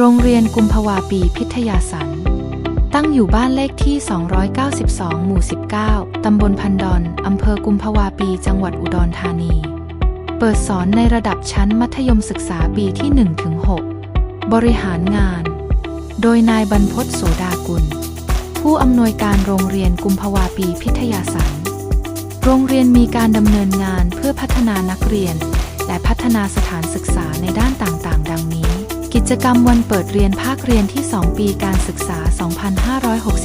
โรงเรียนกุมภาวาปีพิทยาสัน ตั้งอยู่บ้านเลขที่ 292 หมู่ 19 ตำบลพันดอน อำเภอกุมภาวาปี จังหวัดอุดรธานี เปิดสอนในระดับชั้นมัธยมศึกษาปีที่ 1-6 บริหารงาน โดยนายบรรพตโสดากุล ผู้อำนวยการโรงเรียนกุมภาวาปีพิทยาสัน โรงเรียนมีการดำเนินงานเพื่อพัฒนานักเรียน และพัฒนาสถานศึกษาในด้านต่างๆ ดังนี้ กิจกรรมวันเปิดเรียนภาคเรียนที่ 2 ปีการศึกษา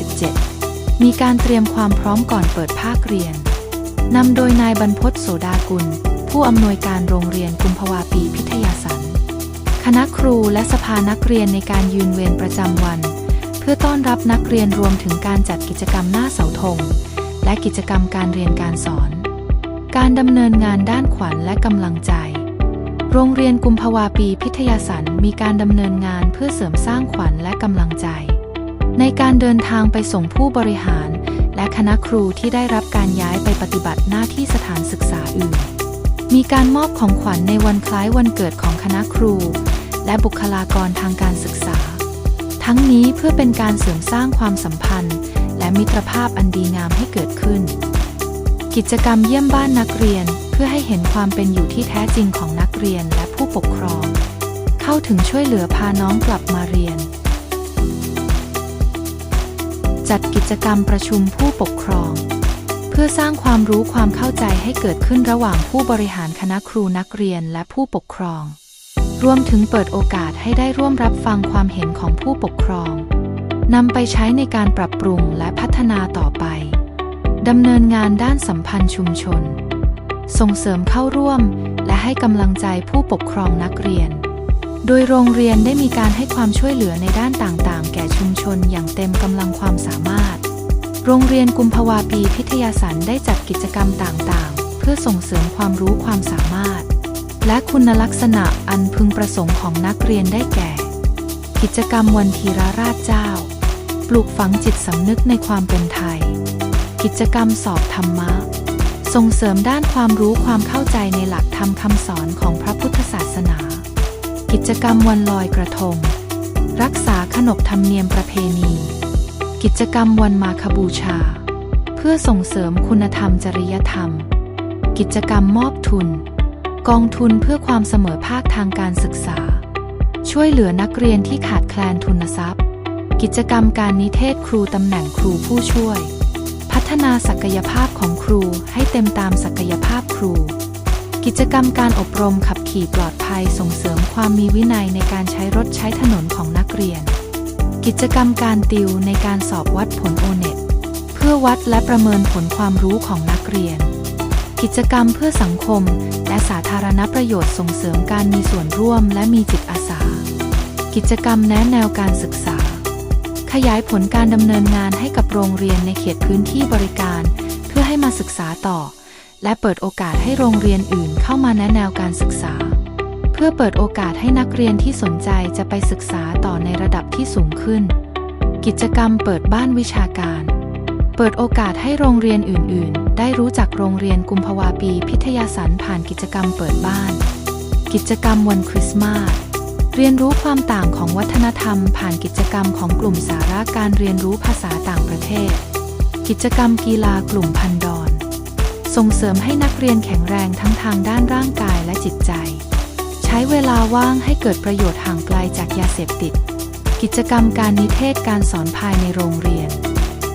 2567 มีการเตรียมความพร้อมก่อนเปิดภาคเรียน นำโดยนายบรรพตโสดากุล ผู้อำนวยการโรงเรียนกุมภาวาปีพิทยาสัน คณะครูและสภานักเรียนในการยืนเวรประจำวัน เพื่อต้อนรับนักเรียนรวมถึงการจัดกิจกรรมหน้าเสาธง และกิจกรรมการเรียนการสอน การดำเนินงานด้านขวัญและกำลังใจ โรงเรียนกุมภาวาปีพิทยาสันมีการดำเนินงานเพื่อเสริมสร้างขวัญและกำลังใจ ในการเดินทางไปส่งผู้บริหาร และคณะครูที่ได้รับการย้ายไปปฏิบัติหน้าที่สถานศึกษาอื่น มีการมอบของขวัญในวันคล้ายวันเกิดของคณะครู และบุคลากรทางการศึกษา ทั้งนี้เพื่อเป็นการเสริมสร้างความสัมพันธ์ และมิตรภาพอันดีงามให้เกิดขึ้น กิจกรรมเยี่ยมบ้านนักเรียน พื่อให้เห็นความเป็นอยู่ที่แท้จริงของนักเรียนและผู้ปกครอง เข้าถึงช่วยเหลือพาน้องกลับมาเรียน จัดกิจกรรมประชุมผู้ปกครอง เพื่อสร้างความรู้ความเข้าใจให้เกิดขึ้นระหว่างผู้บริหารคณะครูนักเรียนและผู้ปกครอง รวมถึงเปิดโอกาสให้ได้ร่วมรับฟังความเห็นของผู้ปกครองนำไปใช้ในการปรับปรุงและพัฒนาต่อไป ดำเนินงานด้านสัมพันธ์ชุมชน ส่งเสริมเข้าร่วม และให้กำลังใจผู้ปกครองนักเรียน โดยโรงเรียนได้มีการให้ความช่วยเหลือในด้านต่างๆ แก่ชุมชนอย่างเต็มกำลังความสามารถ โรงเรียนกุมภาวาปีพิทยาสันได้จัดกิจกรรมต่างๆ เพื่อส่งเสริมความรู้ความสามารถ และคุณลักษณะอันพึงประสงค์ของนักเรียนได้แก่ กิจกรรมวันทีราราชเจ้า ปลูกฝังจิตสำนึกในความเป็นไทย กิจกรรมสอบธรรมะ ส่งเสริมด้านความรู้ความเข้าใจในหลักธรรมคำสอนของพระพุทธศาสนา กิจกรรมวันลอยกระทง รักษาขนบธรรมเนียมประเพณี กิจกรรมวันมาคบูชา เพื่อส่งเสริมคุณธรรมจริยธรรม กิจกรรมมอบทุน กองทุนเพื่อความเสมอภาคทางการศึกษา ช่วยเหลือนักเรียนที่ขาดแคลนทุนทรัพย์ กิจกรรมการนิเทศครูตำแหน่งครูผู้ช่วย พัฒนาศักยภาพของครูให้เต็มตามศักยภาพครู กิจกรรมการอบรมขับขี่ปลอดภัยส่งเสริมความมีวินัยในการใช้รถใช้ถนนของนักเรียน กิจกรรมการติวในการสอบวัดผลโอเน็ตเพื่อวัดและประเมินผลความรู้ของนักเรียน กิจกรรมเพื่อสังคม และสาธารณประโยชน์ส่งเสริมการมีส่วนร่วมและมีจิตอาสา กิจกรรมแนะแนวการศึกษา ขยายผลการดำเนินงานให้กับโรงเรียนในเขตพื้นที่บริการ เพื่อให้มาศึกษาต่อ และเปิดโอกาสให้โรงเรียนอื่นเข้ามาแนะแนวการศึกษา เพื่อเปิดโอกาสให้นักเรียนที่สนใจจะไปศึกษาต่อในระดับที่สูงขึ้น กิจกรรมเปิดบ้านวิชาการ เปิดโอกาสให้โรงเรียนอื่น ๆ ได้รู้จักโรงเรียนกุมภาวาปีพิทยาสันผ่านกิจกรรมเปิดบ้าน กิจกรรมวันคริสต์มาส เรียนรู้ความต่างของวัฒนธรรม ผ่านกิจกรรมของกลุ่มสาระการเรียนรู้ภาษาต่างประเทศ กิจกรรมกีฬากลุ่มพันดอน ส่งเสริมให้นักเรียนแข็งแรงทั้งทางด้านร่างกายและจิตใจ ใช้เวลาว่างให้เกิดประโยชน์ห่างไกลจากยาเสพติด กิจกรรมการนิเทศการสอนภายในโรงเรียน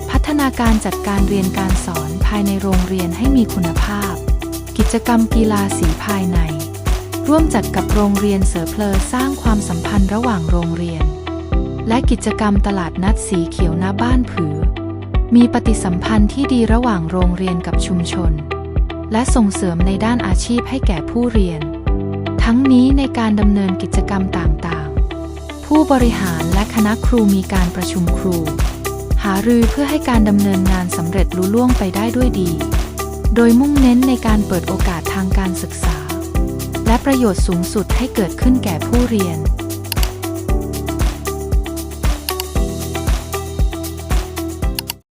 พัฒนาการจัดการเรียนการสอนภายในโรงเรียนให้มีคุณภาพ กิจกรรมกีฬาสีภายใน ร่วมจัดกับโรงเรียนเสือเพลอสร้างความสัมพันธ์ระหว่างโรงเรียน และกิจกรรมตลาดนัดสีเขียวหน้าบ้านผือ มีปฏิสัมพันธ์ที่ดีระหว่างโรงเรียนกับชุมชน และส่งเสริมในด้านอาชีพให้แก่ผู้เรียน ทั้งนี้ในการดำเนินกิจกรรมต่างๆ ผู้บริหารและคณะครูมีการประชุมครู หารือเพื่อให้การดำเนินงานสำเร็จลุล่วงไปได้ด้วยดี โดยมุ่งเน้นในการเปิดโอกาสทางการศึกษา ประโยชน์สูงสุดให้เกิดขึ้นแก่ผู้เรียน